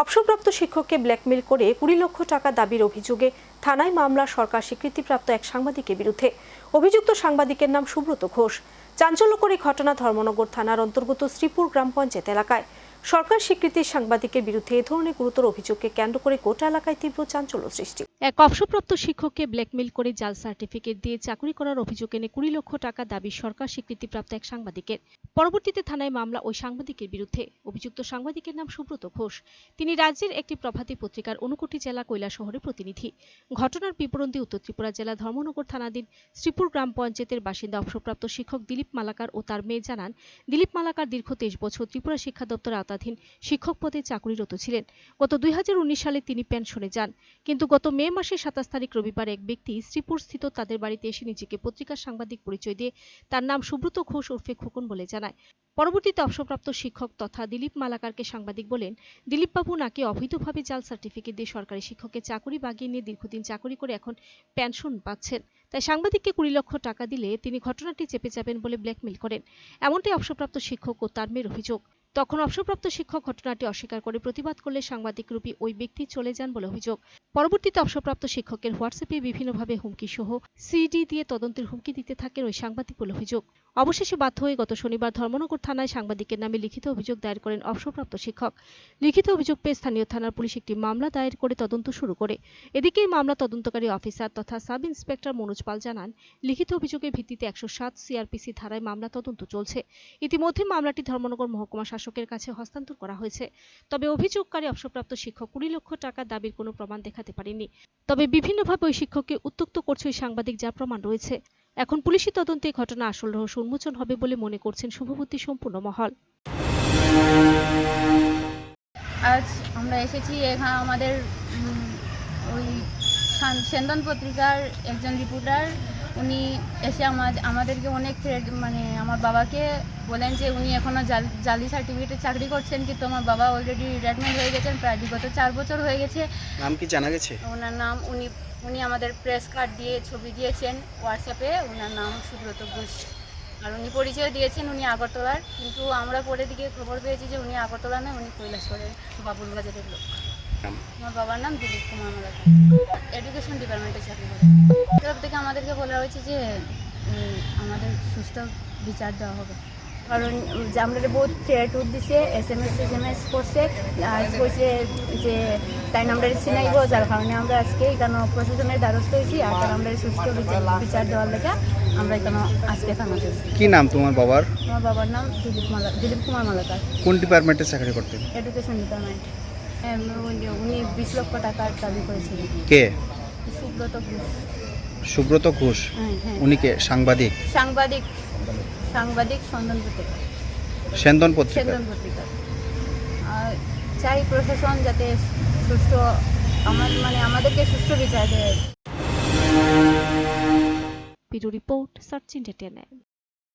অবসরপ্রাপ্ত শিক্ষককে ব্ল্যাকমেল করে কুড়ি লক্ষ টাকা দাবির অভিযোগে থানায় মামলা, সরকার স্বীকৃতিপ্রাপ্ত এক সাংবাদিকের বিরুদ্ধে। অভিযুক্ত সাংবাদিকের নাম সুব্রত ঘোষ। চাঞ্চল্যকর এই ঘটনা ধর্মনগর থানার অন্তর্গত শ্রীপুর গ্রাম পঞ্চায়েত এলাকায়। সরকার স্বীকৃতির সাংবাদিকের বিরুদ্ধে এ ধরনের গুরুতর অভিযোগকে কেন্দ্র করে গোটা এলাকায় তীব্র চাঞ্চল্য সৃষ্টি। এক অবসরপ্রাপ্ত শিক্ষককে ব্ল্যাকমেল করে জাল সার্টিফিকেট দিয়ে চাকরি করার অভিযোগ এনে কুড়ি লক্ষ টাকা দাবি সরকার স্বীকৃতিপ্রাপ্ত এক সাংবাদিকের। পরবর্তীতে থানায় মামলা ওই সাংবাদিকের বিরুদ্ধে। অভিযুক্ত সাংবাদিকের নাম সুব্রত ঘোষ। তিনি রাজ্যের একটি প্রভাতী পত্রিকার অনুকুটি জেলা কৈলা শহরে প্রতিনিধি। ঘটনার বিবরণ দিয়ে উত্তর ত্রিপুরা জেলা ধর্মনগর থানাধীন শ্রীপুর গ্রাম পঞ্চায়েতের বাসিন্দা অবসরপ্রাপ্ত শিক্ষক দিলীপ মালাকার ও তার মেয়ে জানান, দিলীপ মালাকার দীর্ঘ তেইশ বছর ত্রিপুরা শিক্ষা দপ্তর আওতাধীন শিক্ষক পদে চাকরিরত ছিলেন। গত দুই হাজার উনিশ সালে তিনি পেনশনে যান, কিন্তু গত মে মাসে সাতাশ তারিখ রবিবার এক ব্যক্তি শ্রীপুর স্থিত তাদের বাড়িতে এসে নিজেকে পত্রিকার সাংবাদিক পরিচয় দিয়ে তার নাম সুব্রত ঘোষ ওরফে খোকন বলে জানায়। পরবর্তীতে অবসরপ্রাপ্ত শিক্ষক তথা দিলীপ মালাকারকে সাংবাদিক বলেন, দিলীপবাবু নাকি অবৈধভাবে জাল সার্টিফিকেট দিয়ে সরকারি শিক্ষককে চাকরি বাগিয়ে নিয়ে দীর্ঘদিন চাকরি করে এখন পেনশন পাচ্ছেন। তাই সাংবাদিককে কুড়ি লক্ষ টাকা দিলে তিনি ঘটনাটি চেপে যাবেন বলে ব্ল্যাকমেল করেন। এমনটাই অবসরপ্রাপ্ত শিক্ষক ও তার মেয়ের অভিযোগ। তখন অবসরপ্রাপ্ত শিক্ষক ঘটনাটি অস্বীকার করে প্রতিবাদ করলে সাংবাদিক রূপী ওই ব্যক্তি চলে যান বলে অভিযোগ। পরবর্তীতে অবসরপ্রাপ্ত শিক্ষকের হোয়াটসঅ্যাপে বিভিন্নভাবে হুমকি সহ সিডি দিয়ে তদন্তের হুমকি দিতে থাকেন ওই সাংবাদিক বলে অভিযোগ। অবশেষে বাধ্য হয়ে গত শনিবার ধর্মনগর থানায় সাংবাদিকের নামে লিখিত অভিযোগ দায়ের করেন অবসরপ্রাপ্ত শিক্ষক। লিখিত অভিযোগ পেয়ে স্থানীয় থানার পুলিশ একটি মামলা দায়ের করে তদন্ত শুরু করে। এদিকে মামলা তদন্তকারী অফিসার তথা সাব ইন্সপেক্টর মনোজ পাল জানান, লিখিত অভিযোগের ভিত্তিতে একশো সাত সিআরপিসি ধারায় মামলা তদন্ত চলছে। ইতিমধ্যে মামলাটি ধর্মনগর মহকুমা শাসকের কাছে হস্তান্তর করা হয়েছে। তবে অভিযোগকারী অবসরপ্রাপ্ত শিক্ষক কুড়ি লক্ষ টাকা দাবির কোনো প্রমাণ দেখাতে পারেনি তবে বিভিন্নভাবে ওই শিক্ষককে উত্তক্ত করছে ওই সাংবাদিক যা প্রমাণ রয়েছে। এখন পুলিশি তদন্তে ঘটনা আসল রহস্য উন্মোচন হবে বলে মনে করছেন শুভবতী সম্পূর্ণ মহল। আজ আমরা এসেছি এখানে আমাদের ওই সান- সেন্দন পত্রিকার একজন রিপোর্টার উনি এসে আমাদের আমাদেরকে অনেক threat মানে আমার বাবাকে বলেন যে উনি এখনও জাল জালি সার্টিফিকেটে চাকরি করছেন কিন্তু আমার বাবা অলরেডি রিটায়ারমেন্ট হয়ে গেছেন প্রায় বিগত চার বছর হয়ে গেছে। নাম কি জানা গেছে? ওনার নাম উনি উনি আমাদের প্রেস কার্ড দিয়ে ছবি দিয়েছেন হোয়াটসঅ্যাপে ওনার নাম সুব্রত ঘোষ। আর উনি পরিচয় দিয়েছেন উনি আগরতলার কিন্তু আমরা পরে দিকে খবর পেয়েছি যে উনি আগরতলা নয় উনি কৈলাসহরের বাবুল বাজারের লোক। নাম? আমার বাবার নাম দিলীপ কুমার মালাকার এডুকেশন ডিপার্টমেন্টে চাকরি করে। তরফ থেকে আমাদেরকে বলা হয়েছে যে আমাদের সুস্থ বিচার দেওয়া হবে। কারণ যে আমরা বহুত থ্রেট উঠ দিছে S M S S M S করছে আর কইছে যে তাই আমরা চিনাইব যার কারণে আমরা আজকে এখানে প্রশাসনের দ্বারস্থ হয়েছি আর তার আমরা সুস্থ বিচার বিচার দেওয়ার লেগে আমরা এখানে আজকে থানা কি নাম তোমার বাবার? আমার বাবার নাম দিলীপ মালা দিলীপ কুমার মালাকার। কোন ডিপার্টমেন্টে চাকরি করতেন? এডুকেশন ডিপার্টমেন্ট উনি বিশ লক্ষ টাকার দাবি করেছিলেন। কে? সুব্রত ঘোষ। সুব্রত ঘোষ? হ্যাঁ হ্যাঁ। উনি কে? সাংবাদিক? সাংবাদিক। সাংবাদিক সন্দন পত্রিকা। সেন্দন পত্রিকা। সেন্দন পত্রিকা। আর চাই প্রশাসন যাতে সুষ্ঠু আমার মানে আমাদেরকে সুষ্ঠু বিচার দেয়। Bureau report search India